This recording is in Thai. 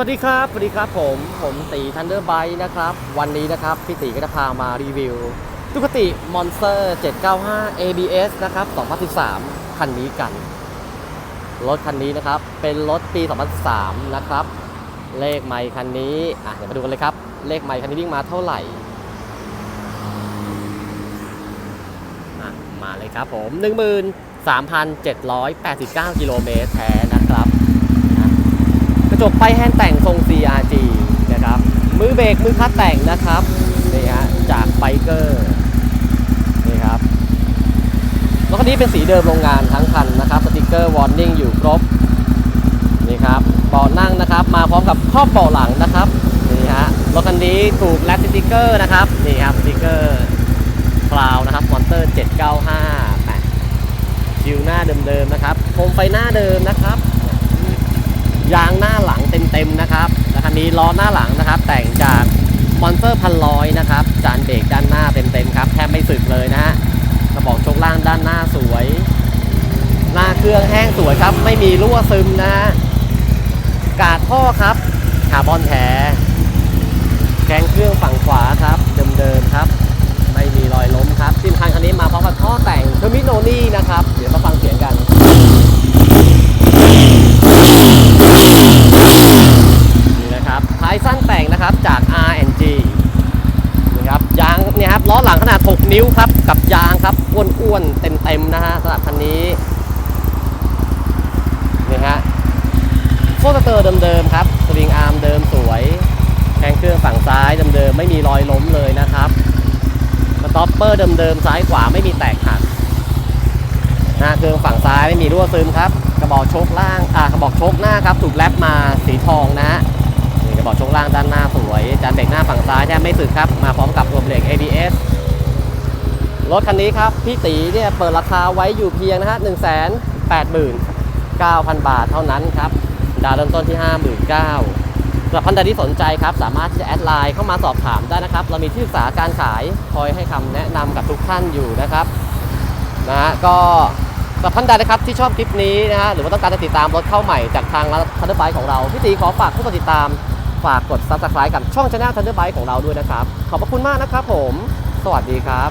วัสดีครับ สวัสดีครับผม ผมตีทันเดอร์ไบนะครับ วันนี้นะครับ พี่ตีก็จะพามารีวิวตุกติมอนสเตอร์ 795 ABS นะครับ 2013 คันนี้กัน รถคันนี้นะครับ เป็นรถปี 2003นะครับ เลขไมค์คันนี้ อะ เดี๋ยวมาดูกันเลยครับ เลขไมค์คันนี้วิ่งมาเท่าไหร่มาเลยครับผม 13,789 กิโลเมตรแท้นะครับ ระจกไปแฮนด์แต่งทรง CRG นะครับ มือเบรกมือคัดแต่งนะครับ นี่ฮะ จากไบเกอร์ นี่ครับ รถคันนี้เป็นสีเดิมโรงงานทั้งคันนะครับ สติกเกอร์วอร์นิ่งอยู่ครบ นี่ครับเบาะนั่งนะครับ มาพร้อมกับครอบเบาะหลังนะครับ นี่ฮะ รถคันนี้ถูกแลสติกเกอร์นะครับ นี่ครับสติกเกอร์คลาวนะครับมอนเตอร์ 795ชิวหน้าเดิมๆนะครับ โคมไฟหน้าเดิมนะครับ ยางหน้าหลังเต็มๆนะครับและคันนี้ล้อหน้าหลังนะครับ แต่งจากมอนสเตอร์พันร้อยนะครับ จานเบรกด้านหน้าเต็มๆครับแทบไม่สึกเลยนะฮะกระบอกชกล่างด้านหน้าสวย หน้าเครื่องแห้งสวยครับ ไม่มีรั่วซึมนะฮะกาดท่อครับคาร์บอนแท้แกงเครื่องฝั่งขวาครับ เดิมๆครับ ไม่มีรอยล้มครับซิมคันคันนี้มาพร้อมกับท่อแต่งเทอร์มิโนนี่นะครับ เดี๋ยวมาฟังเสียงกัน นี่นะครับท้ายสั้นแต่งนะครับจาก R&G นะครับยางเนี่ยครับล้อหลังข นาด 6 นิ้วครับ กับยางครับ อ้วนๆ เต็มๆ นะฮะสำหรับคันนี้นี่ฮะโฟสเตอร์เดิมๆ ครับสวิงอาร์มเดิมสวยแทงเครื่องฝั่งซ้ายเดิมๆ ไม่มีรอยล้มเลยนะครับสต็อปเปอร์เดิมๆ ซ้ายขวาไม่มีแตกหักหน้าเครื่องฝั่งซ้ายไม่มีรั่วซึมครับ กระบอกโชคล่างอ่ากระบอกโชคหน้าครับ ถูกแรปมาสีทองนะนี่กระบอกโชคล่างด้านหน้าสวยจานเบรกหน้าฝั่งซ้ายแทบไม่สึกครับ มาพร้อมกับตัวเบรก ABS รถคันนี้ครับ พี่ตีเนี่ยเปิดราคาไว้อยู่เพียงนะฮะ1 8 9 0 0 0บาทเท่านั้นครับ ดาวเริ่มต้นที่59,000สำหรับท่านใดที่สนใจครับ สามารถที่จะแอดไลน์เข้ามาสอบถามได้นะครับ เรามีที่ปรึกษาการขายคอยให้คำแนะนำกับทุกท่านอยู่นะครับนะฮะก็สำหรับท่านใดนะครับที่ชอบคลิปนี้นะฮะหรือว่าต้องการจะติดตามรถเข้าใหม่จากทางร้านทันเดอร์ไบของเราพี่ตีขอฝากผู้ติดตามฝากกด subscribe กับช่องช anel ทันเดอร์ไบของเราด้วยนะครับ ขอบพระคุณมากนะครับผม สวัสดีครับ